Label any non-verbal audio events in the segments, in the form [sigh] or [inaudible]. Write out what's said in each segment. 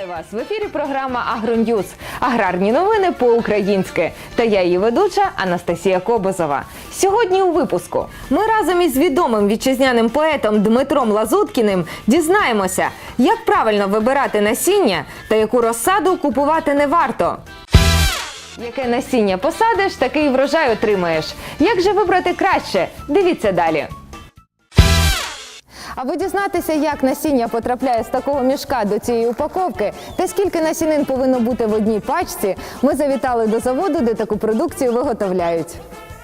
Вітаю вас в ефірі. Програма Агроньюз. Аграрні новини по-українськи. Та я її ведуча Анастасія Кобозова. Сьогодні у випуску ми разом із відомим вітчизняним поетом Дмитром Лазуткіним дізнаємося, як правильно вибирати насіння та яку розсаду купувати не варто. Яке насіння посадиш, такий врожай отримаєш. Як же вибрати краще? Дивіться далі. Аби дізнатися, як насіння потрапляє з такого мішка до цієї упаковки, та скільки насінин повинно бути в одній пачці, ми завітали до заводу, де таку продукцію виготовляють.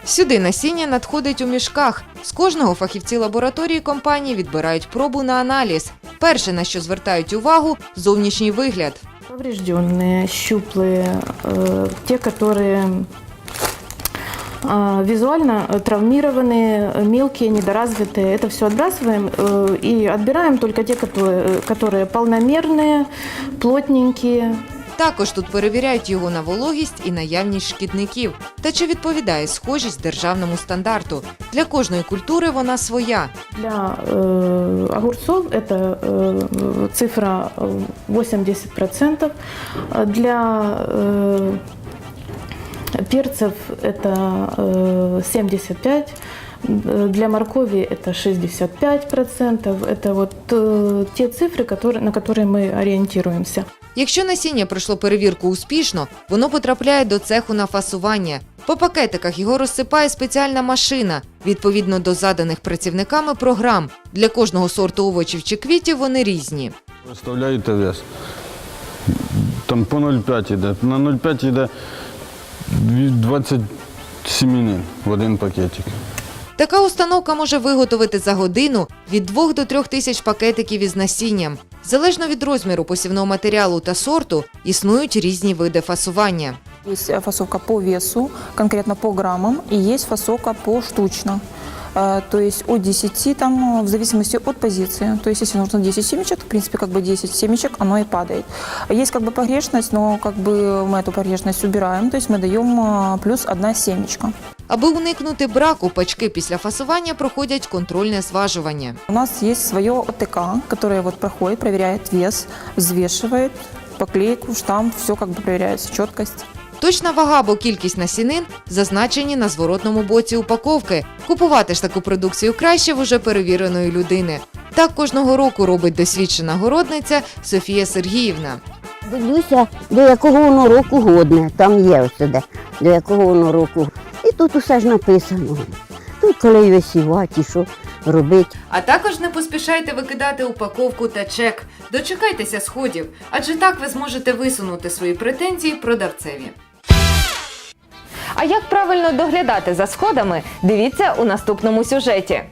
Сюди насіння надходить у мішках. З кожного фахівці лабораторії компанії відбирають пробу на аналіз. Перше, на що звертають увагу, зовнішній вигляд. Поврежденные, щуплые, э, те, которые э, визуально э, травмированные, э, мелкие, недоразвитые. Это все отбрасываем э, и отбираем только те, которые, э, которые полномерные, плотненькие. Також тут перевіряють його на вологість і наявність шкідників. Та чи відповідає схожість державному стандарту? Для кожної культури вона своя. Для э, огурцов это э, цифра э, 80%. А Для э, перцев это э, 75%. Э, Для моркови это 65%. Это вот э, те цифры, которые, на которые мы ориентируемся. Якщо насіння пройшло перевірку успішно, воно потрапляє до цеху на фасування. По пакетиках його розсипає спеціальна машина відповідно до заданих працівниками програм. Для кожного сорту овочів чи квітів вони різні. Виставляєте вес. Там по 0,5 йде. На 0,5 йде дві- 20 сімінин в один пакетик. Така установка може виготовити за годину від 2 до 3 тисяч пакетиків із насінням. Залежно від розміру посівного матеріалу та сорту, існують різні види фасування. Есть э, фасовка по весу, конкретно по грамам, і є фасовка поштучно Э, То есть от 10, там, э, в зависимости от позиции. То есть если нужно 10 семечек, в принципе, как бы 10 семечек, оно и падает. Есть как бы погрешность, но как бы мы эту погрешность убираем, то есть мы даем э, плюс одна семечка. Аби уникнути браку, пачки після фасування проходять контрольне зважування. У нас есть свое ОТК, которое вот проходит, проверяет вес, взвешивает, поклейку, штамп, все как бы проверяется, четкость. Точна вага або кількість насінин зазначені на зворотному боці упаковки. Купувати ж таку продукцію краще в уже перевіреної людини. Так кожного року робить досвідчена городниця Софія Сергіївна. Дивлюся, до якого воно року годне. Там є ось де, до якого воно року. І тут усе ж написано. Тут коли висівати, що робити. А також не поспішайте викидати упаковку та чек. Дочекайтеся сходів, адже так ви зможете висунути свої претензії продавцеві. Як правильно доглядати за сходами, дивіться у наступному сюжеті.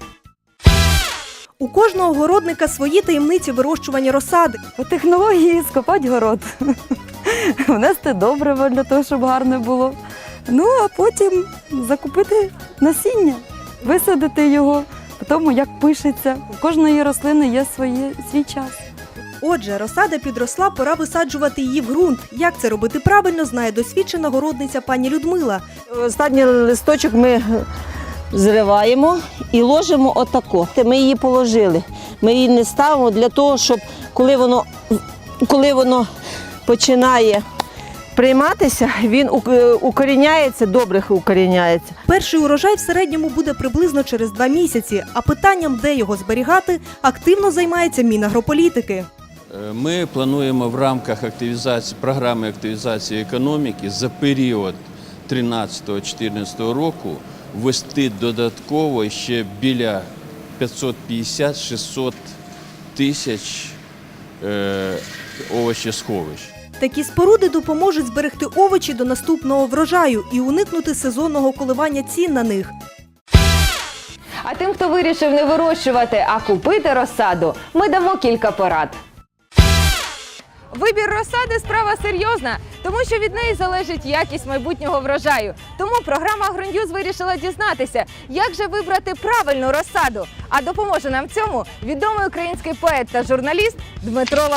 У кожного городника свої таємниці вирощування розсади. По технології скопати город, внести добриво для того, щоб гарне було. Ну а потім закупити насіння, висадити його, по тому як пишеться. У кожної рослини є своє, свій час. Отже, розсада підросла, пора висаджувати її в ґрунт. Як це робити правильно, знає досвідчена городниця пані Людмила. Останній листочок ми зриваємо і ложимо отако. Ми її положили. Ми її не ставимо для того, щоб коли воно, коли воно починає прийматися, він укоріняється, добре укоріняється. Перший урожай в середньому буде приблизно через два місяці. А питанням, де його зберігати, активно займається Мінагрополітики. Е, Ми плануємо в рамках активізації програми активізації економіки за період 13-14 року ввести додатково ще біля 550-600 тисяч е, овочесховищ. Такі споруди допоможуть зберегти овочі до наступного врожаю і уникнути сезонного коливання цін на них. А тим, хто вирішив не вирощувати, а купити розсаду, ми дамо кілька порад. Вибір розсади справа серйозна, тому що від неї залежить якість майбутнього врожаю. Тому програма «Агроньюз» вирішила дізнатися, як же вибрати правильну розсаду. А допоможе нам в цьому відомий український поет та журналіст Дмитро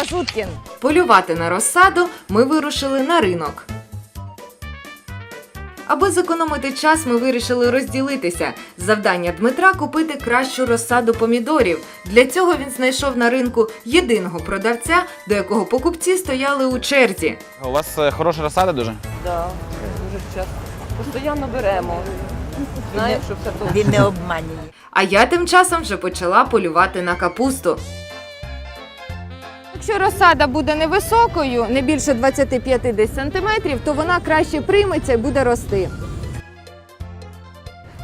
Аби зекономити час, ми вирішили розділитися. Завдання Дмитра купити кращу розсаду помідорів. Для цього він знайшов на ринку єдиного продавця, до якого покупці стояли у черзі. У вас е, хороша розсада дуже? Да, дуже часто. Постійно беремо. Знаємо, що все добре. Він не обманює. А я тим часом вже почала полювати на капусту. Якщо розсада буде невисокою, не більше 25 десь сантиметрів, то вона краще прийметься і буде рости.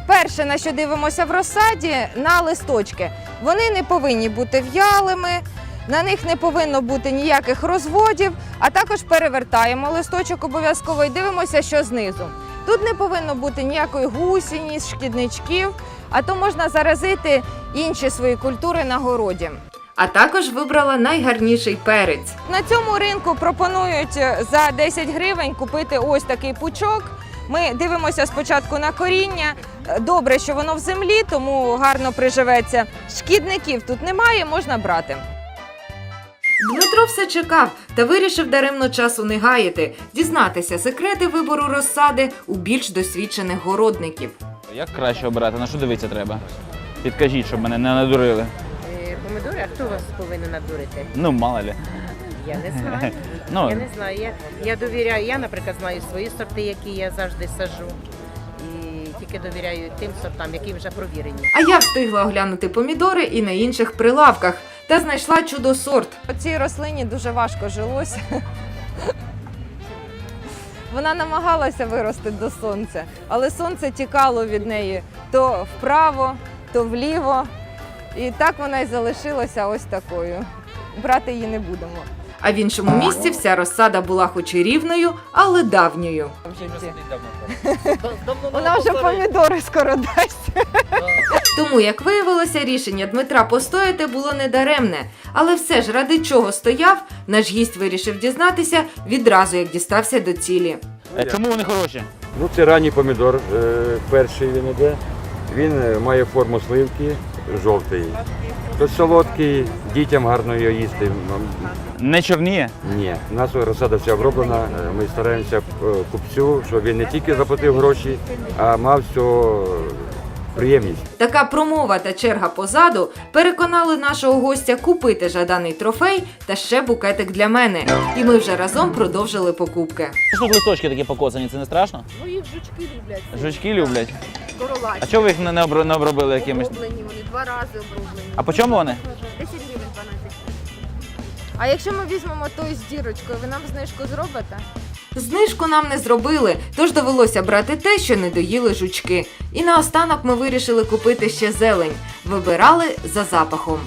Перше, на що дивимося в розсаді, на листочки. Вони не повинні бути в'ялими, на них не повинно бути ніяких розводів, а також перевертаємо листочок обов'язково і дивимося, що знизу. Тут не повинно бути ніякої гусіні, шкідничків, а то можна заразити інші свої культури на городі. А також вибрала найгарніший перець. На цьому ринку пропонують е, за 10 гривень купити ось такий пучок. Ми дивимося спочатку на коріння. Е, Добре, що воно в землі, тому гарно приживеться. Шкідників тут немає, можна брати. Дмитро все чекав та вирішив даремно часу не гаяти, дізнатися секрети вибору розсади у більш досвідчених городників. Як краще обирати? На що дивитися треба? Підкажіть, щоб мене не надурили. Хто вас повинен надурити? Ну, мало ли. Я не знаю. [laughs] Ну, Я не знаю. Я, я довіряю, я, наприклад, знаю свої сорти, які я завжди сажу. І тільки довіряю тим сортам, які вже провірені. А я встигла оглянути помідори і на інших прилавках та знайшла чудо-сорт. Цій рослині дуже важко жилося. Вона намагалася вирости до сонця, але сонце тікало від неї то вправо, то вліво. І так вона й залишилася ось такою. Брати її не будемо. А в іншому місці вся розсада була хоч і рівною, але давньою. Вона вже помідори скоро дасть. Тому, як виявилося, рішення Дмитра постояти було недаремне. Але все ж ради чого стояв, наш гість вирішив дізнатися відразу, як дістався до цілі. е, чому вони хороші? Ну, це ранній помідор, е, перший він іде. Він е, має форму сливки, жовтий. То солодкий, дітям гарно його їсти. Не чорніє? Ні, у нас розсада вся оброблена. Ми стараємося е, купцю, щоб він не тільки заплатив гроші, а мав всього приємність. Така промова та черга позаду переконали нашого гостя купити жаданий трофей та ще букетик для мене. І ми вже разом продовжили покупки. Що тут листочки такі покоцані, це не страшно? Ну їх жучки люблять. Жучки люблять. Королаті. А чого ви їх не, не обро- не обробили якимось? Оброблені вони, два рази оброблені. А по чому вони? 10 гривень 12. А якщо ми візьмемо той з дірочкою, ви нам знижку зробите? Знижку нам не зробили, тож довелося брати те, що не доїли жучки. І наостанок ми вирішили купити ще зелень. Вибирали за запахом.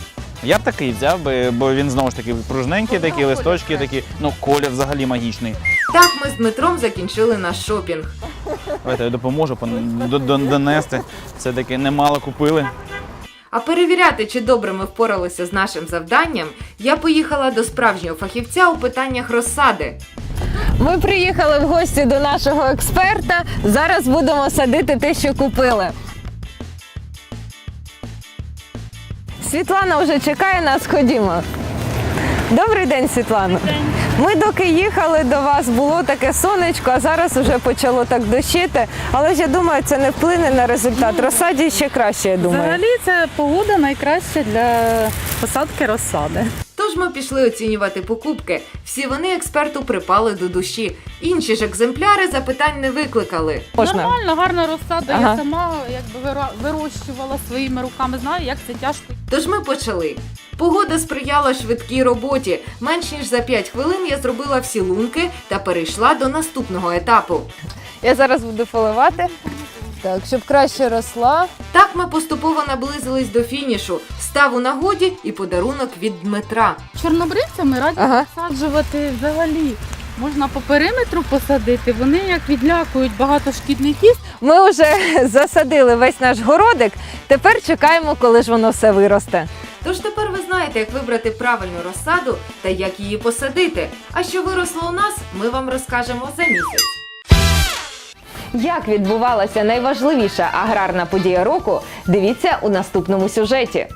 Я б такий взяв, би, бо він знову ж таки пружненький, такі листочки, такі, ну колір взагалі магічний. Так ми з Дмитром закінчили наш шопінг. Давайте я допоможу до- до- донести. Все-таки немало купили. А перевіряти, чи добре ми впоралися з нашим завданням, я поїхала до справжнього фахівця у питаннях розсади. Ми приїхали в гості до нашого експерта. Зараз будемо садити те, що купили. Світлана вже чекає нас, ходімо. Добрий день, Світлано. Ми доки їхали до вас, було таке сонечко, а зараз вже почало так дощити. Але ж я думаю, це не вплине на результат. Розсаді ще краще, я думаю. Взагалі це погода найкраща для посадки розсади. Тож ми пішли оцінювати покупки. Всі вони експерту припали до душі. Інші ж екземпляри запитань не викликали. Нормально, гарна розсада. Ага. Я сама якби вирощувала своїми руками. Знаю, як це тяжко. Тож ми почали. Погода сприяла швидкій роботі. Менш ніж за 5 хвилин я зробила всі лунки та перейшла до наступного етапу. Я зараз буду поливати. Так, щоб краще росла. Так ми поступово наблизились до фінішу. Став у нагоді і подарунок від Дмитра. Чорнобривцями раді Ага. посаджувати взагалі. Можна по периметру посадити. Вони як відлякують багато шкідників. Ми вже [laughs] засадили весь наш городик. Тепер чекаємо, коли ж воно все виросте. Тож тепер ви знаєте, як вибрати правильну розсаду та як її посадити. А що виросло у нас, ми вам розкажемо за місяць. Як відбувалася найважливіша аграрна подія року, дивіться у наступному сюжеті.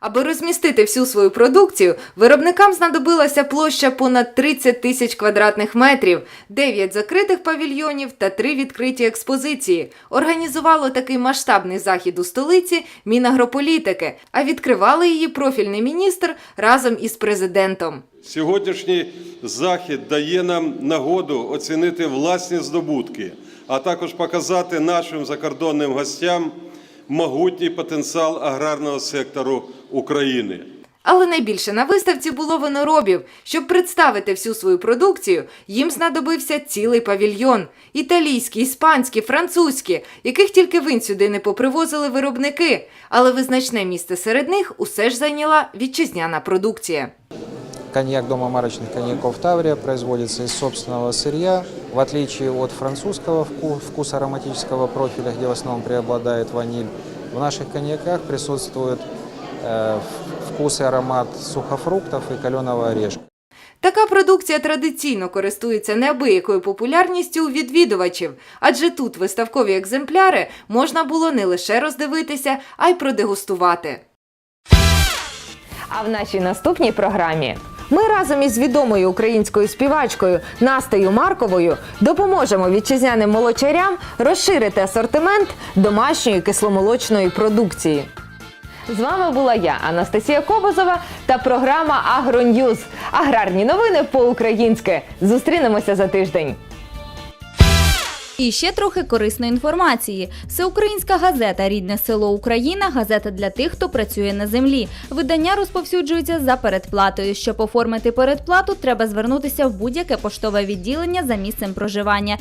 Аби розмістити всю свою продукцію, виробникам знадобилася площа понад 30 тисяч квадратних метрів, 9 закритих павільйонів та 3 відкриті експозиції. Організувало такий масштабний захід у столиці Мінагрополітики, а відкривали її профільний міністр разом із президентом. Сьогоднішній захід дає нам нагоду оцінити власні здобутки, а також показати нашим закордонним гостям могутній потенціал аграрного сектору України. Але найбільше на виставці було виноробів. Щоб представити всю свою продукцію, їм знадобився цілий павільйон: італійські, іспанські, французькі, яких тільки вин сюди не попривозили виробники. Але визначне місце серед них усе ж зайняла вітчизняна продукція. Коньяк дома марочных коньяков Таврия производится из собственного сырья. В отличие от французского вку- вкуса ароматического профиля, где в основном преобладает ваниль, в наших коньяках присутствует э, вкус и аромат сухофруктов и каленого орешка. Така продукція традиційно користується неабиякою популярністю у відвідувачів, адже тут виставкові екземпляри можна було не лише роздивитися, а й продегустувати. А в нашій наступній програмі ми разом із відомою українською співачкою Настею Марковою допоможемо вітчизняним молочарям розширити асортимент домашньої кисломолочної продукції. З вами була я, Анастасія Кобозова, та програма Агроньюз. Аграрні новини по-українськи. Зустрінемося за тиждень. І ще трохи корисної інформації. Всеукраїнська газета Рідне село Україна газета для тих, хто працює на землі. Видання розповсюджується за передплатою. Щоб оформити передплату, треба звернутися в будь-яке поштове відділення за місцем проживання.